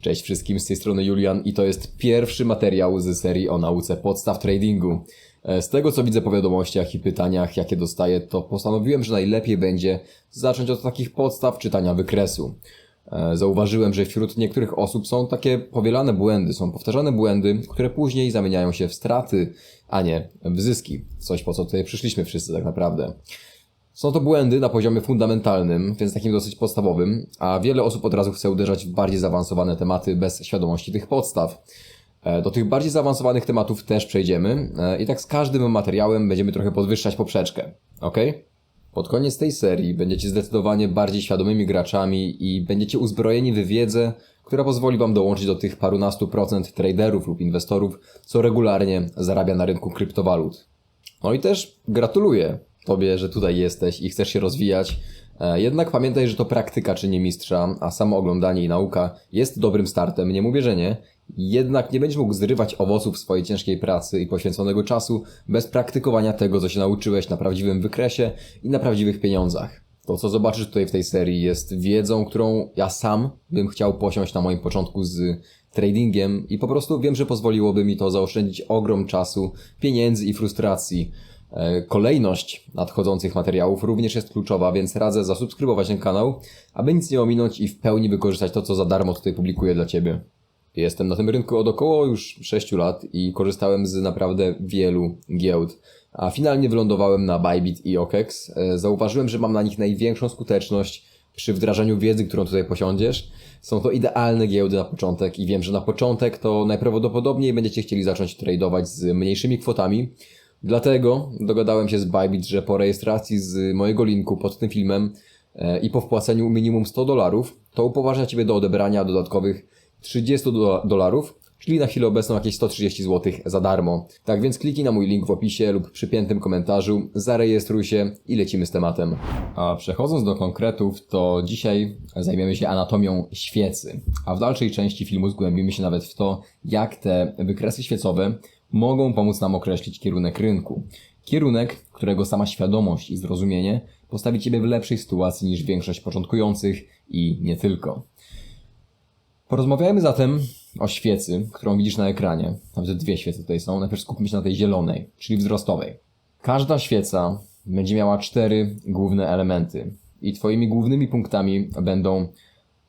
Cześć wszystkim, z tej strony Julian i to jest pierwszy materiał z serii o nauce podstaw tradingu. E, Z tego co widzę po wiadomościach i pytaniach, jakie dostaję, to postanowiłem, że najlepiej będzie zacząć od takich podstaw czytania wykresu. E, Zauważyłem, że wśród niektórych osób są takie powielane błędy, są powtarzane błędy, które później zamieniają się w straty, a nie w zyski. Coś po co tutaj przyszliśmy wszyscy tak naprawdę. Są to błędy na poziomie fundamentalnym, więc takim dosyć podstawowym, a wiele osób od razu chce uderzać w bardziej zaawansowane tematy bez świadomości tych podstaw. E, Do tych bardziej zaawansowanych tematów też przejdziemy e, i tak z każdym materiałem będziemy trochę podwyższać poprzeczkę, ok? Pod koniec tej serii będziecie zdecydowanie bardziej świadomymi graczami i będziecie uzbrojeni w wiedzę, która pozwoli Wam dołączyć do tych parunastu procent traderów lub inwestorów, co regularnie zarabia na rynku kryptowalut. No i też gratuluję Tobie, że tutaj jesteś i chcesz się rozwijać. E, Jednak pamiętaj, że to praktyka czyni mistrza, a samo oglądanie i nauka jest dobrym startem. Nie mówię, że nie. Jednak nie będziesz mógł zrywać owoców swojej ciężkiej pracy i poświęconego czasu bez praktykowania tego, co się nauczyłeś na prawdziwym wykresie i na prawdziwych pieniądzach. To, co zobaczysz tutaj w tej serii, jest wiedzą, którą ja sam bym chciał posiąść na moim początku z tradingiem i po prostu wiem, że pozwoliłoby mi to zaoszczędzić ogrom czasu, pieniędzy i frustracji. E, Kolejność nadchodzących materiałów również jest kluczowa, więc radzę zasubskrybować ten kanał, aby nic nie ominąć i w pełni wykorzystać to, co za darmo tutaj publikuję dla Ciebie. Jestem na tym rynku od około już 6 lat i korzystałem z naprawdę wielu giełd, a finalnie wylądowałem na Bybit i OKEX. E, Zauważyłem, że mam na nich największą skuteczność przy wdrażaniu wiedzy, którą tutaj posiądziesz. Są to idealne giełdy na początek i wiem, że na początek to najprawdopodobniej będziecie chcieli zacząć tradować z mniejszymi kwotami, Dlatego dogadałem się z Bybit, że po rejestracji z mojego linku pod tym filmem e, i po wpłaceniu minimum 100 dolarów, to upoważnia Ciebie do odebrania dodatkowych 30 do- dolarów, czyli na chwilę obecną jakieś 130 zł za darmo. Tak więc kliknij na mój link w opisie lub przypiętym komentarzu, zarejestruj się i lecimy z tematem. A przechodząc do konkretów, to dzisiaj zajmiemy się anatomią świecy, a w dalszej części filmu zgłębimy się nawet w to, jak te wykresy świecowe mogą pomóc nam określić kierunek rynku. Kierunek, którego sama świadomość i zrozumienie postawi Ciebie w lepszej sytuacji niż większość początkujących i nie tylko. Porozmawiajmy zatem o świecy, którą widzisz na ekranie. Nawet dwie świece tutaj są. Najpierw skupmy się na tej zielonej, czyli wzrostowej. Każda świeca będzie miała cztery główne elementy. I Twoimi głównymi punktami będą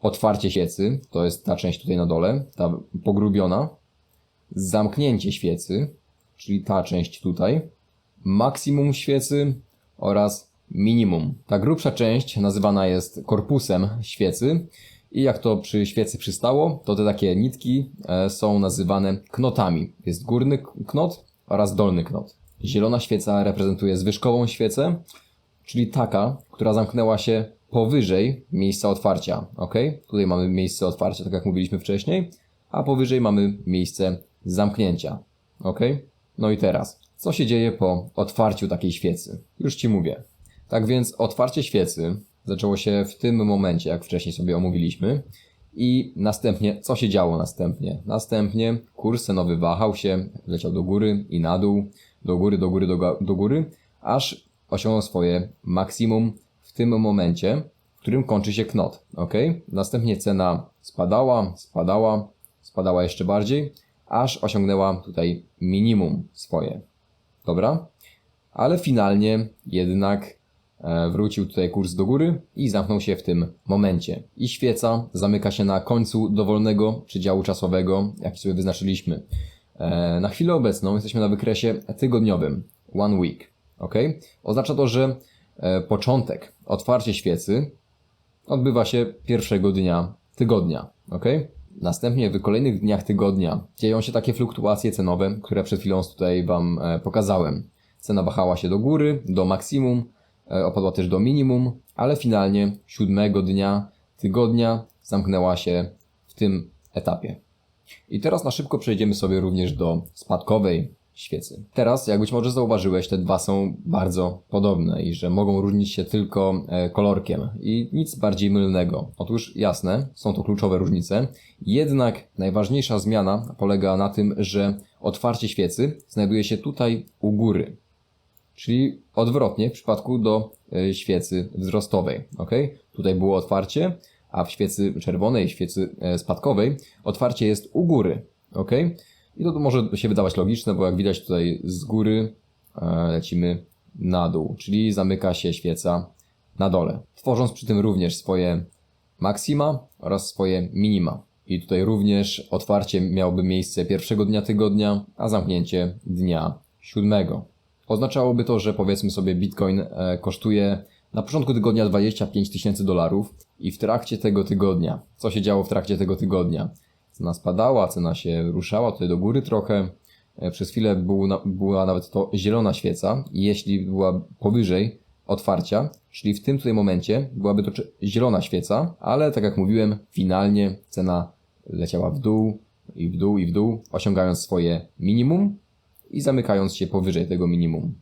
otwarcie świecy, to jest ta część tutaj na dole, ta pogrubiona, zamknięcie świecy, czyli ta część tutaj, maksimum świecy oraz minimum. Ta grubsza część nazywana jest korpusem świecy i jak to przy świecy przystało, to te takie nitki e, są nazywane knotami. Jest górny knot oraz dolny knot. Zielona świeca reprezentuje zwyżkową świecę, czyli taka, która zamknęła się powyżej miejsca otwarcia. Ok? Tutaj mamy miejsce otwarcia, tak jak mówiliśmy wcześniej, a powyżej mamy miejsce zamknięcia. Ok? No i teraz, co się dzieje po otwarciu takiej świecy? Już Ci mówię. Tak więc otwarcie świecy zaczęło się w tym momencie, jak wcześniej sobie omówiliśmy. I następnie, co się działo następnie? Następnie kurs cenowy wahał się, leciał do góry i na dół, do góry, do góry, do, do góry, aż osiągnął swoje maksimum w tym momencie, w którym kończy się knot. Ok? Następnie cena spadała, spadała, spadała jeszcze bardziej, aż osiągnęła tutaj minimum swoje. Dobra? Ale finalnie jednak e, wrócił tutaj kurs do góry i zamknął się w tym momencie. I świeca zamyka się na końcu dowolnego przedziału czasowego, jaki sobie wyznaczyliśmy. E, Na chwilę obecną jesteśmy na wykresie tygodniowym, one week. ok? Oznacza to, że e, początek, otwarcie świecy odbywa się pierwszego dnia tygodnia. ok? Następnie w kolejnych dniach tygodnia dzieją się takie fluktuacje cenowe, które przed chwilą tutaj Wam e, pokazałem. Cena wahała się do góry, do maksimum, e, opadła też do minimum, ale finalnie siódmego dnia tygodnia zamknęła się w tym etapie. I teraz na szybko przejdziemy sobie również do spadkowej świecy. Teraz, jak być może zauważyłeś, te dwa są bardzo podobne i że mogą różnić się tylko e, kolorkiem i nic bardziej mylnego. Otóż jasne, są to kluczowe różnice, jednak najważniejsza zmiana polega na tym, że otwarcie świecy znajduje się tutaj u góry. Czyli odwrotnie w przypadku do e, świecy wzrostowej. ok? Tutaj było otwarcie, a w świecy czerwonej, świecy e, spadkowej, otwarcie jest u góry. ok? I to może się wydawać logiczne, bo jak widać tutaj z góry e, lecimy na dół, czyli zamyka się świeca na dole, tworząc przy tym również swoje maksima oraz swoje minima. I tutaj również otwarcie miałoby miejsce pierwszego dnia tygodnia, a zamknięcie dnia siódmego. Oznaczałoby to, że powiedzmy sobie Bitcoin e, kosztuje na początku tygodnia 25 tysięcy dolarów i w trakcie tego tygodnia, co się działo w trakcie tego tygodnia? Cena spadała, cena się ruszała tutaj do góry trochę. E, Przez chwilę był była nawet to zielona świeca jeśli była powyżej otwarcia, czyli w tym tutaj momencie byłaby to zielona świeca, ale tak jak mówiłem, finalnie cena leciała w dół i w dół i w dół, osiągając swoje minimum i zamykając się powyżej tego minimum.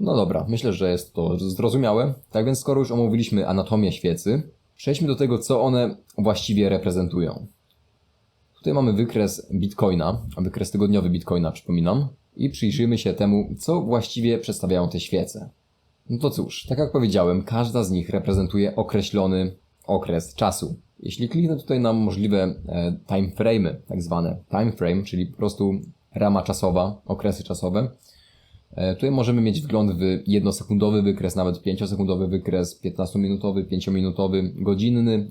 No dobra, myślę, że jest to zrozumiałe. Tak więc skoro już omówiliśmy anatomię świecy, przejdźmy do tego, co one właściwie reprezentują. Tutaj mamy wykres Bitcoina, wykres tygodniowy Bitcoina, przypominam, i przyjrzyjmy się temu, co właściwie przedstawiają te świece. No to cóż, tak jak powiedziałem, każda z nich reprezentuje określony okres czasu. Jeśli kliknę tutaj na możliwe e, timeframe'y, tak zwane timeframe, czyli po prostu rama czasowa, okresy czasowe, e, tutaj możemy mieć wgląd w jednosekundowy wykres, nawet 5-sekundowy wykres, 15-minutowy, 5-minutowy, godzinny,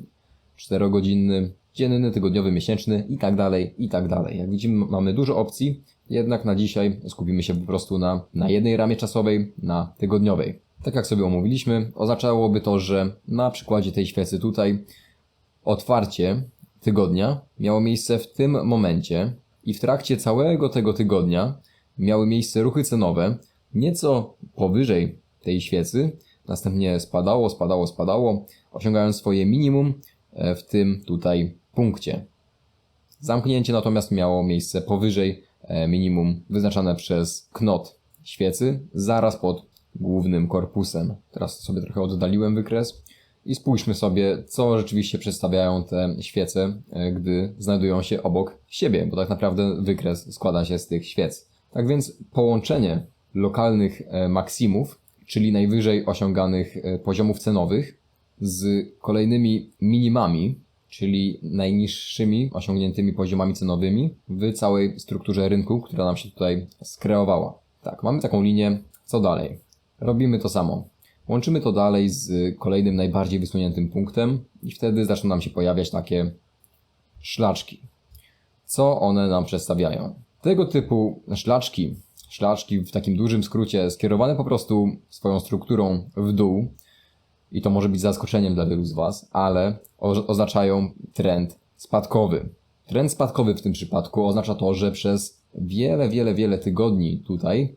4-godzinny, dzienny, tygodniowy, miesięczny i tak dalej, i tak dalej. Jak widzimy, mamy dużo opcji, jednak na dzisiaj skupimy się po prostu na, na jednej ramie czasowej, na tygodniowej. Tak jak sobie omówiliśmy, oznaczałoby to, że na przykładzie tej świecy tutaj otwarcie tygodnia miało miejsce w tym momencie i w trakcie całego tego tygodnia miały miejsce ruchy cenowe nieco powyżej tej świecy, następnie spadało, spadało, spadało, osiągając swoje minimum e, w tym tutaj punkcie. Zamknięcie natomiast miało miejsce powyżej e, minimum wyznaczane przez knot świecy, zaraz pod głównym korpusem. Teraz sobie trochę oddaliłem wykres i spójrzmy sobie, co rzeczywiście przedstawiają te świece, e, gdy znajdują się obok siebie, bo tak naprawdę wykres składa się z tych świec. Tak więc połączenie lokalnych e, maksimów, czyli najwyżej osiąganych poziomów cenowych, z kolejnymi minimami, czyli najniższymi osiągniętymi poziomami cenowymi w całej strukturze rynku, która nam się tutaj skreowała. Tak, mamy taką linię, co dalej? Robimy to samo. Łączymy to dalej z kolejnym najbardziej wysuniętym punktem i wtedy zaczną nam się pojawiać takie szlaczki. Co one nam przedstawiają? Tego typu szlaczki, szlaczki w takim dużym skrócie skierowane po prostu swoją strukturą w dół, i to może być zaskoczeniem dla wielu z Was, ale oznaczają trend spadkowy. Trend spadkowy w tym przypadku oznacza to, że przez wiele, wiele, wiele tygodni tutaj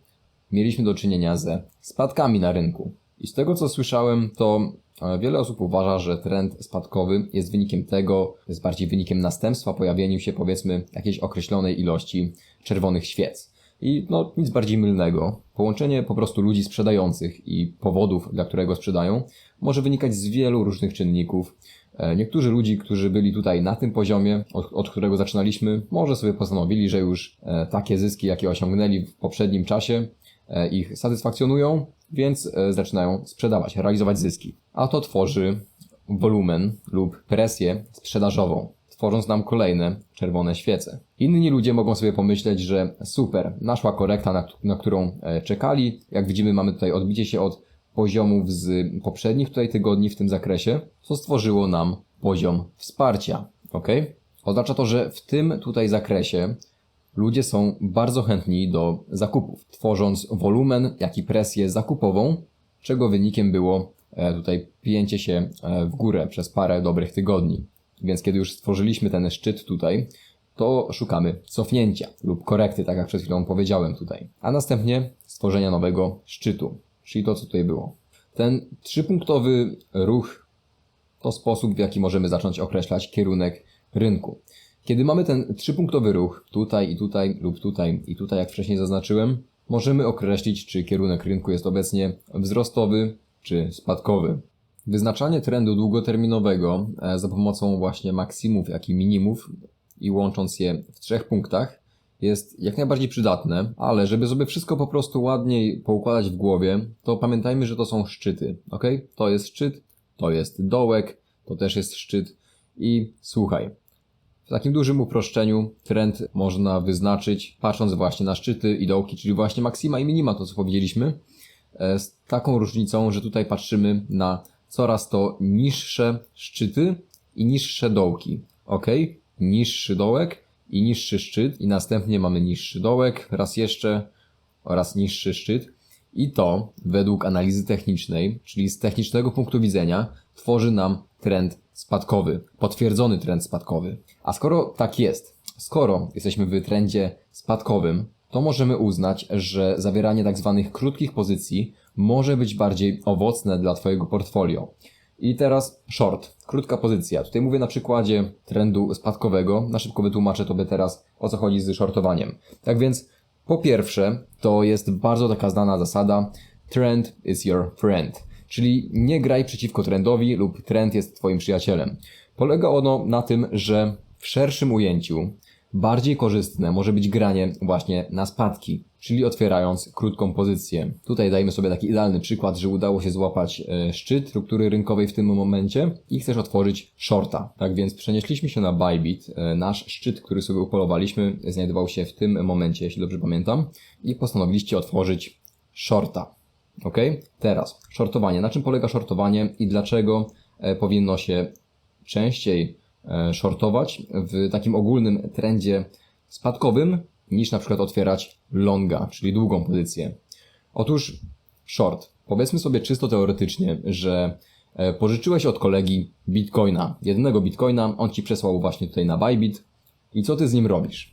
mieliśmy do czynienia ze spadkami na rynku. I z tego co słyszałem, to e, wiele osób uważa, że trend spadkowy jest wynikiem tego, jest bardziej wynikiem następstwa pojawienia się powiedzmy jakiejś określonej ilości czerwonych świec. I no nic bardziej mylnego. Połączenie po prostu ludzi sprzedających i powodów, dla którego sprzedają, może wynikać z wielu różnych czynników. E, Niektórzy ludzi, którzy byli tutaj na tym poziomie, od, od którego zaczynaliśmy, może sobie postanowili, że już e, takie zyski, jakie osiągnęli w poprzednim czasie, e, ich satysfakcjonują, więc zaczynają sprzedawać, realizować zyski. A to tworzy wolumen lub presję sprzedażową, tworząc nam kolejne czerwone świece. Inni ludzie mogą sobie pomyśleć, że super, naszła korekta, na, na którą e, czekali. Jak widzimy, mamy tutaj odbicie się od poziomów z poprzednich tutaj tygodni w tym zakresie, co stworzyło nam poziom wsparcia. Ok? Oznacza to, że w tym tutaj zakresie ludzie są bardzo chętni do zakupów, tworząc wolumen, jak i presję zakupową, czego wynikiem było e, tutaj pięcie się e, w górę przez parę dobrych tygodni. Więc kiedy już stworzyliśmy ten szczyt tutaj, to szukamy cofnięcia lub korekty, tak jak przed chwilą powiedziałem tutaj. A następnie stworzenia nowego szczytu, czyli to, co tutaj było. Ten trzypunktowy ruch to sposób, w jaki możemy zacząć określać kierunek rynku. Kiedy mamy ten trzypunktowy ruch, tutaj i tutaj lub tutaj i tutaj, jak wcześniej zaznaczyłem, możemy określić, czy kierunek rynku jest obecnie wzrostowy czy spadkowy. Wyznaczanie trendu długoterminowego e, za pomocą właśnie maksimów, jak i minimów i łącząc je w trzech punktach jest jak najbardziej przydatne, ale żeby sobie wszystko po prostu ładniej poukładać w głowie, to pamiętajmy, że to są szczyty, ok? To jest szczyt, to jest dołek, to też jest szczyt I słuchaj, w takim dużym uproszczeniu trend można wyznaczyć patrząc właśnie na szczyty i dołki, czyli właśnie maksima i minima, to co powiedzieliśmy, e, z taką różnicą, że tutaj patrzymy na coraz to niższe szczyty i niższe dołki. Ok? Niższy dołek i niższy szczyt i następnie mamy niższy dołek, raz jeszcze oraz niższy szczyt. I to według analizy technicznej, czyli z technicznego punktu widzenia, tworzy nam trend spadkowy, potwierdzony trend spadkowy. A skoro tak jest, skoro jesteśmy w trendzie spadkowym, to możemy uznać, że zawieranie tak zwanych krótkich pozycji może być bardziej owocne dla Twojego portfolio. I teraz short, krótka pozycja. Tutaj mówię na przykładzie trendu spadkowego. Na szybko wytłumaczę Tobie teraz o co chodzi z shortowaniem. Tak więc, po pierwsze, to jest bardzo taka znana zasada trend is your friend. Czyli nie graj przeciwko trendowi lub trend jest Twoim przyjacielem. Polega ono na tym, że w szerszym ujęciu bardziej korzystne może być granie właśnie na spadki, czyli otwierając krótką pozycję. Tutaj dajmy sobie taki idealny przykład, że udało się złapać e, szczyt struktury rynkowej w tym momencie i chcesz otworzyć shorta. Tak więc przenieśliśmy się na Bybit. E, nasz szczyt, który sobie upolowaliśmy, znajdował się w tym momencie, jeśli dobrze pamiętam, i postanowiliście otworzyć shorta. Ok? Teraz, shortowanie. Na czym polega shortowanie i dlaczego e, powinno się częściej shortować w takim ogólnym trendzie spadkowym niż na przykład otwierać longa, czyli długą pozycję. Otóż short. Powiedzmy sobie czysto teoretycznie, że e, pożyczyłeś od kolegi bitcoina, jednego bitcoina, on ci przesłał właśnie tutaj na Bybit i co ty z nim robisz?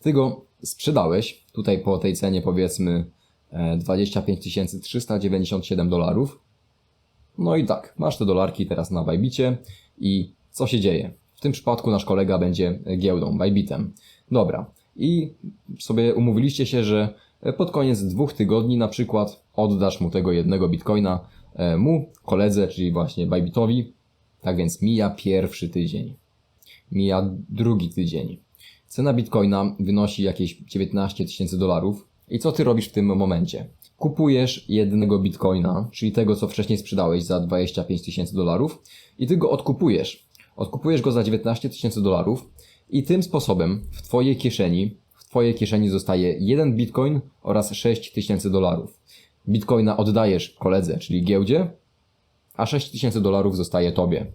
Ty go sprzedałeś, tutaj po tej cenie powiedzmy 25 397 dolarów. No i tak, masz te dolarki teraz na Bybicie i co się dzieje? W tym przypadku nasz kolega będzie giełdą, Bybitem. Dobra. I sobie umówiliście się, że pod koniec dwóch tygodni na przykład oddasz mu tego jednego bitcoina e, mu, koledze, czyli właśnie Bybitowi. Tak więc mija pierwszy tydzień. Mija drugi tydzień. Cena bitcoina wynosi jakieś 19 tysięcy dolarów. I co ty robisz w tym momencie? Kupujesz jednego bitcoina, czyli tego, co wcześniej sprzedałeś za 25 tysięcy dolarów i ty go odkupujesz. Odkupujesz go za 19 tysięcy dolarów i tym sposobem w twojej kieszeni, w twojej kieszeni zostaje jeden bitcoin oraz 6 tysięcy dolarów. Bitcoina oddajesz koledze, czyli giełdzie, a 6 tysięcy dolarów zostaje tobie.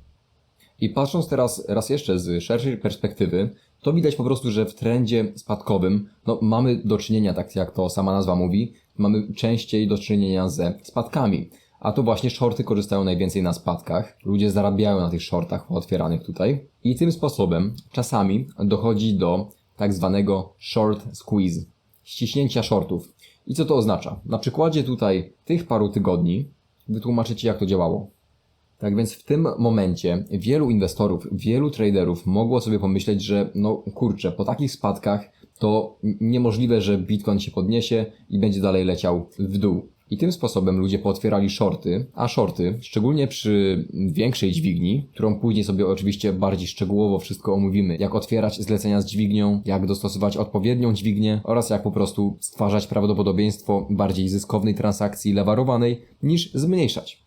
I patrząc teraz raz jeszcze z szerszej perspektywy, to widać po prostu, że w trendzie spadkowym no, mamy do czynienia, tak jak to sama nazwa mówi, mamy częściej do czynienia ze spadkami. A to właśnie shorty korzystają najwięcej na spadkach. Ludzie zarabiają na tych shortach otwieranych tutaj. I tym sposobem czasami dochodzi do tak zwanego short squeeze, ściśnięcia shortów. I co to oznacza? Na przykładzie tutaj tych paru tygodni wytłumaczę Ci, jak to działało. Tak więc w tym momencie wielu inwestorów, wielu traderów mogło sobie pomyśleć, że no kurczę, po takich spadkach to niemożliwe, że Bitcoin się podniesie i będzie dalej leciał w dół. I tym sposobem ludzie pootwierali shorty, a shorty, szczególnie przy większej dźwigni, którą później sobie oczywiście bardziej szczegółowo wszystko omówimy, jak otwierać zlecenia z dźwignią, jak dostosować odpowiednią dźwignię oraz jak po prostu stwarzać prawdopodobieństwo bardziej zyskownej transakcji lewarowanej niż zmniejszać.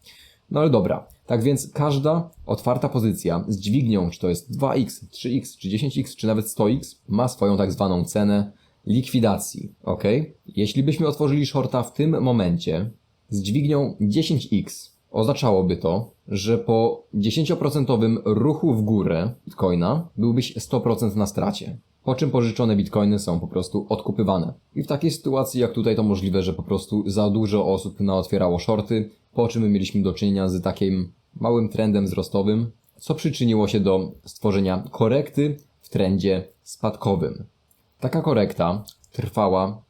No ale dobra, tak więc każda otwarta pozycja z dźwignią, czy to jest 2x, 3x, czy 10x, czy nawet 100x, ma swoją tak zwaną cenę likwidacji, ok? Jeśli byśmy otworzyli shorta w tym momencie z dźwignią 10x, oznaczałoby to, że po 10% ruchu w górę bitcoina byłbyś 100% na stracie. Po czym pożyczone bitcoiny są po prostu odkupywane. I w takiej sytuacji jak tutaj to możliwe, że po prostu za dużo osób naotwierało shorty, po czym mieliśmy do czynienia z takim małym trendem wzrostowym, co przyczyniło się do stworzenia korekty w trendzie spadkowym. Taka korekta trwała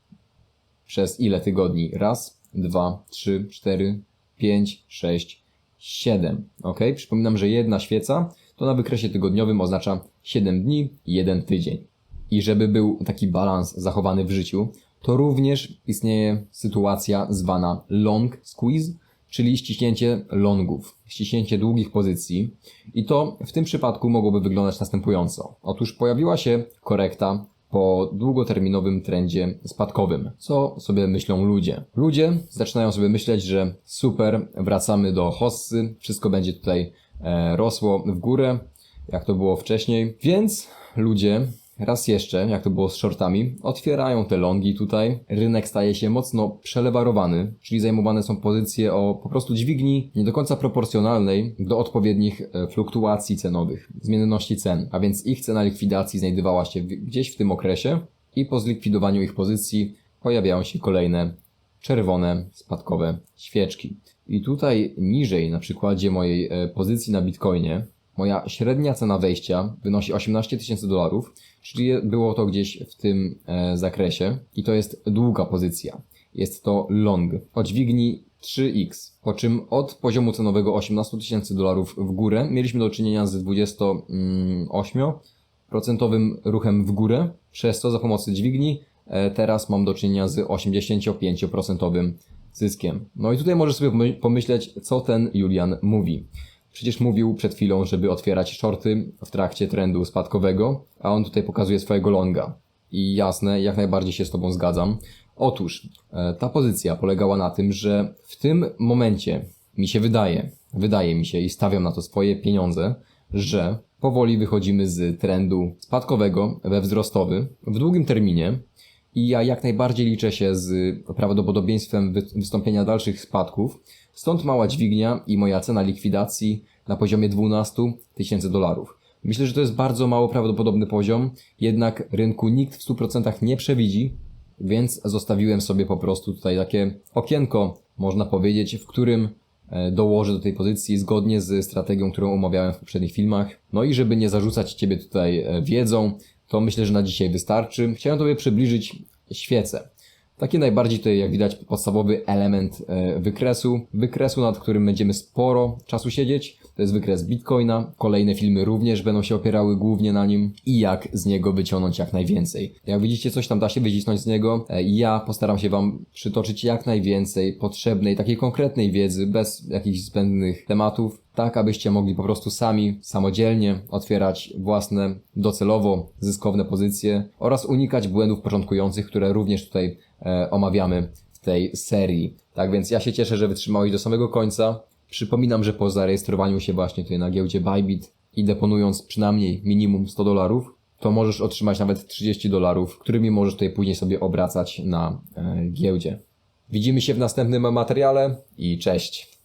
przez ile tygodni? Raz, dwa, trzy, cztery, pięć, sześć, siedem. Ok? Przypominam, że jedna świeca to na wykresie tygodniowym oznacza 7 dni, jeden tydzień. I żeby był taki balans zachowany w życiu, to również istnieje sytuacja zwana long squeeze, czyli ściśnięcie longów, ściśnięcie długich pozycji. I to w tym przypadku mogłoby wyglądać następująco. Otóż pojawiła się korekta po długoterminowym trendzie spadkowym. Co sobie myślą ludzie? Ludzie zaczynają sobie myśleć, że super, wracamy do hossy, wszystko będzie tutaj e, rosło w górę. jak to było wcześniej. Więc ludzie raz jeszcze, jak to było z shortami, otwierają te longi tutaj. Rynek staje się mocno przelewarowany, czyli zajmowane są pozycje o po prostu dźwigni nie do końca proporcjonalnej do odpowiednich e, fluktuacji cenowych, zmienności cen. A więc ich cena likwidacji znajdowała się gdzieś w tym okresie i po zlikwidowaniu ich pozycji pojawiają się kolejne czerwone, spadkowe świeczki. I tutaj niżej, na przykładzie mojej e, pozycji na Bitcoinie, moja średnia cena wejścia wynosi 18 tysięcy dolarów, czyli było to gdzieś w tym e, zakresie i to jest długa pozycja. Jest to long o dźwigni 3x, po czym od poziomu cenowego 18 tysięcy dolarów w górę mieliśmy do czynienia z 28 procentowym ruchem w górę, przez co za pomocą dźwigni e, teraz mam do czynienia z 85% zyskiem. No i tutaj możesz sobie pomy- pomyśleć, co ten Julian mówi. Przecież mówił przed chwilą, żeby otwierać shorty w trakcie trendu spadkowego, a on tutaj pokazuje swojego longa. I jasne, jak najbardziej się z Tobą zgadzam. Otóż e, ta pozycja polegała na tym, że w tym momencie mi się wydaje, wydaje mi się i stawiam na to swoje pieniądze, że powoli wychodzimy z trendu spadkowego we wzrostowy w długim terminie i ja jak najbardziej liczę się z prawdopodobieństwem wy- wystąpienia dalszych spadków, stąd mała dźwignia i moja cena likwidacji na poziomie 12 tysięcy dolarów. Myślę, że to jest bardzo mało prawdopodobny poziom, jednak rynku nikt w 100% nie przewidzi, więc zostawiłem sobie po prostu tutaj takie okienko, można powiedzieć, w którym e, dołożę do tej pozycji zgodnie z strategią, którą omawiałem w poprzednich filmach. No i żeby nie zarzucać Ciebie tutaj e, wiedzą, to myślę, że na dzisiaj wystarczy. Chciałem Tobie przybliżyć świece. Taki najbardziej tutaj, jak widać, podstawowy element e, wykresu. Wykresu, nad którym będziemy sporo czasu siedzieć. To jest wykres Bitcoina. Kolejne filmy również będą się opierały głównie na nim i jak z niego wyciągnąć jak najwięcej. Jak widzicie, coś tam da się wycisnąć z niego. E, Ja postaram się Wam przytoczyć jak najwięcej potrzebnej, takiej konkretnej wiedzy, bez jakichś zbędnych tematów, tak abyście mogli po prostu sami, samodzielnie otwierać własne, docelowo zyskowne pozycje oraz unikać błędów początkujących, które również tutaj e, omawiamy w tej serii. Tak więc ja się cieszę, że wytrzymałeś do samego końca. Przypominam, że po zarejestrowaniu się właśnie tutaj na giełdzie Bybit i deponując przynajmniej minimum 100 dolarów, to możesz otrzymać nawet 30 dolarów, którymi możesz tutaj później sobie obracać na e, giełdzie. Widzimy się w następnym materiale i cześć!